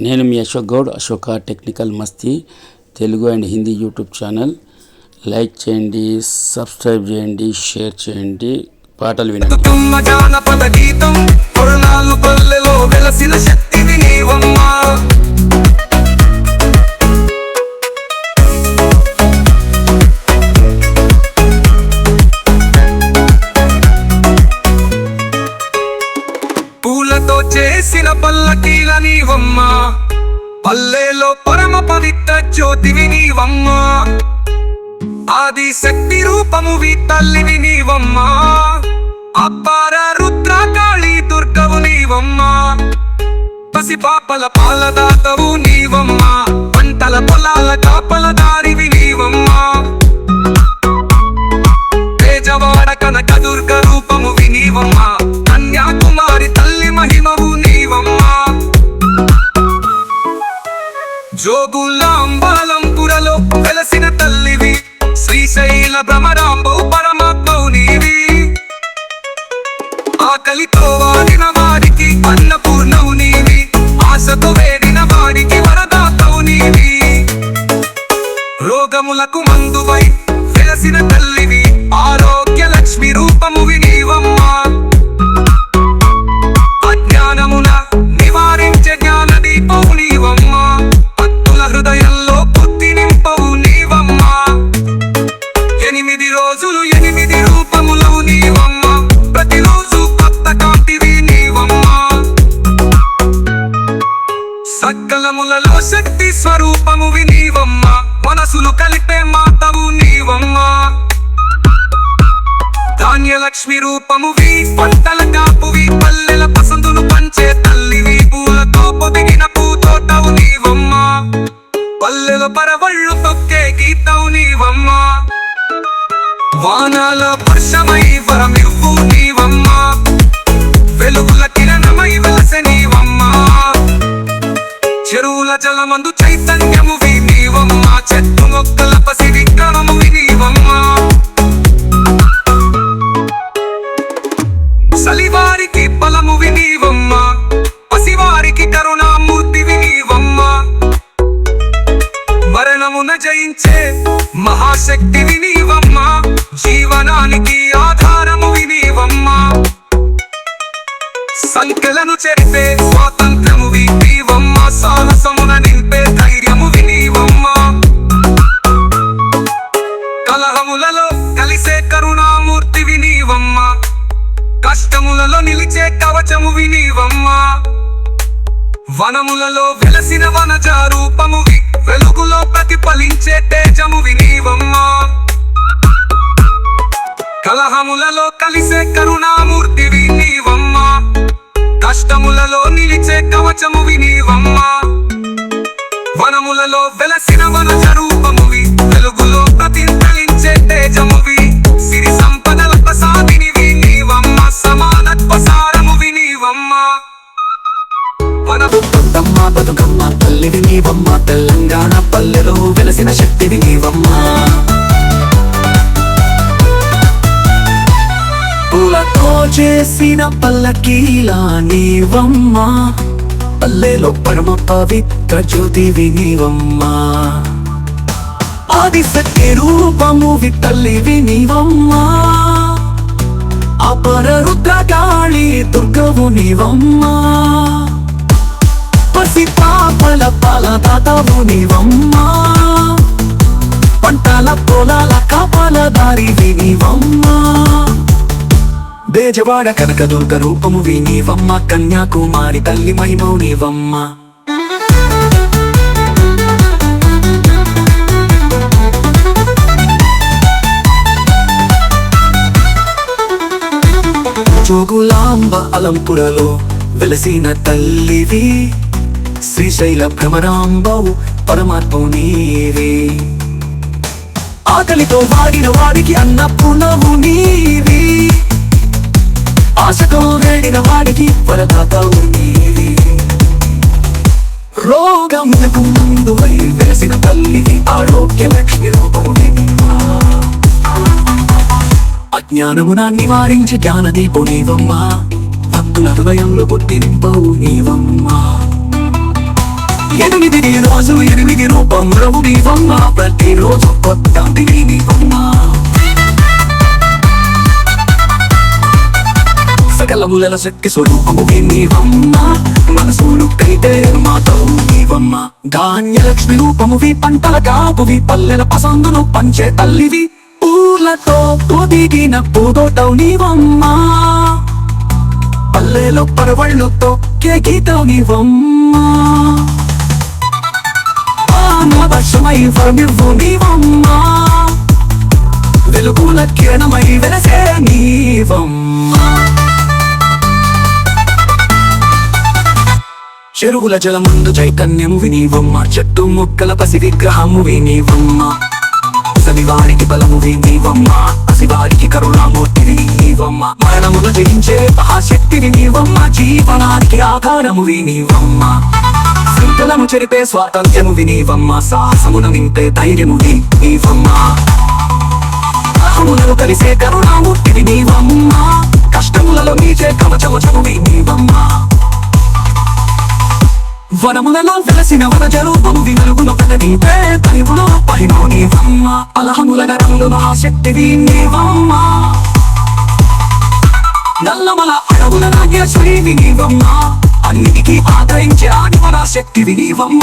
నేను మీ Ashok Goud Ashoka technical Masti Telugu and Hindi YouTube channel. Like చేయండి subscribe చేయండి share చేయండి. పాటలు వినండి. పూలతో చేసిన పల్లకీల నీవమ్మా. పల్లెలో పరమ పవిత్ర జ్యోతివి నీవమ్మా. ఆది శక్తి రూపమువి తల్లివి నీవమ్మా. అప్పార రుద్ర కాళీ దుర్గవు నీవమ్మా. పసి పాపల పాలదాతవు నీవమ్మా. పంటల పొలాల కాపలదా జోగులాంబాలంపురలో వెలసిన తల్లివి శ్రీశైల భ్రమరాంబవు పరమాత్మవు నీవి. ఆకలితో వాడిన ధాన్యలక్ష్మి పంటల కాపువి పల్లెల పసందును పంచే తల్లివి పూలతో పొదిగిన పూతోటవు నీవమ్మ. పల్లెల పరవళ్ళు తొక్కే గీతవు నీవమ్మా. వానాల వర్షమై వరమివ్వు నీవమ్మ. వెలుగుల కిరణమై వెలసె నీవమ్మా. చెరువుల జలమందు చైతన్యము నీవమ్మ. చెట్టు మొక్కల పసి సంఖ్యలను స్వాతంత్రము నీవమ్మా సాహసమున నింపే ధైర్యము వినీవమ్మ. కలహములలో కలిసే కరుణామూర్తి వినీవమ్మ. కష్టములలో నిలిచే కవచము వినీవమ్మ. వనములలో వెలసిన వనజ వెలుగులో ప్రతిఫలించే తేజము వినీవమ్మ. కలహములలో కలిసే కరుణామూర్తి విని కష్టములలో నిలిచే కవచము నీవమ్మా వనములలో వెలసిన వనజ రూపమువి వెలుగులో ప్రతిఫలించే తేజమువి. సిరి సంపదల సమానత్వ నీవమ్మా బతుకమ్మ బతుకమ్మ తల్లివి నీవమ్మ తెలంగాణ పల్లెలో వెలసిన శక్తివి నీవమ్మ చేసిన పల్లకీలా నీవమ్మా. పల్లెలో పరమ పవిత్ర జ్యోతివి నీవమ్మ ఆది శక్తి రూపము తల్లివి నీవమ్మ అపర రుద్రగాళి కాళీ దుర్గవు నీవమ్మా. పసి పాపల పాల తాతవు నీవమ్మా. పంటల పొలాల కాపల దారి వినివమ్మా. బేజవాడ కనకదుర్గ రూపము వినీవమ్మ కన్యాకుమారి తల్లి మహిమౌ నీవమ్మ జోగులాంబ అలంపురలో వెలసిన తల్లివి శ్రీశైల భ్రమరాంబవు పరమాత్మవు నీవి ఆకలితో వాడిన వాడికి అన్నపూర్ణవు నీవి. ఆశతో వేడిన వాడికి వరదాతవు నీవి రోగములకు ముందు వెలసిన తల్లికి ఆరోగ్య లక్ష్మి రూపము అజ్ఞానమున నివారించి జ్ఞానదీపు నీవమ్మా భక్తుల హృదయంలో బుద్ధి నింపవు నీవమ్మా ఎనిమిది రోజు ఎనిమిది రూపం రవు నీవమ్మా? ప్రతిరోజు కొత్త నీవమ్మా సకలముల శక్తి స్వరూపముకి నీవమ్మ మనసులు కైతే మాతవు నీవమ్మ ధాన్యలక్ష్మి రూపమువి పంటల కాపువి పల్లెల పసందును పంచే తల్లివి. పూలతో పొదిగిన పూదోటవు నీవమ్మ పల్లెలో పరవళ్ళుతో కేకీతవు నీవమ్మ వర్షమై వరమివ్వు నీవమ్మ వెలుగుల కిరణమై వెలసే నీవమ్మ చెరువుల జలముందు చైతన్యము వినీవమ్మ. చెట్టు ముక్కల పసి విగ్రహము వినీవమ్మ. సవివారికి బలము వినీవమ్మ. అసివారికి కరుణామూర్తి వినీవమ్మ. మరణములు జయించే మహాశక్తి వినీవమ్మ జీవనానికి ఆధారము వినీవమ్మ. సింతలను చెరిపే స్వాతంత్ర్యము వినీవమ్మ. సాహసమున నింపే ధైర్యము వినీవమ్మ. అహములను కలిసే కరుణామూర్తి వినీవమ్మ. కష్టములలో నీచే కవచవచము వినీవమ్మ. వనములలో వెలసిన వనజరూపము వినుగును కదనీపే తనివులో పైనో నీవమ్మ అలహముల నరములు మహాశక్తివి నీవమ్మ నల్లమల అడవుల నాగ్యశ్వరి నీవమ్మ అన్నిటికీ ఆదరించే ఆదివన శక్తివి నీవమ్మ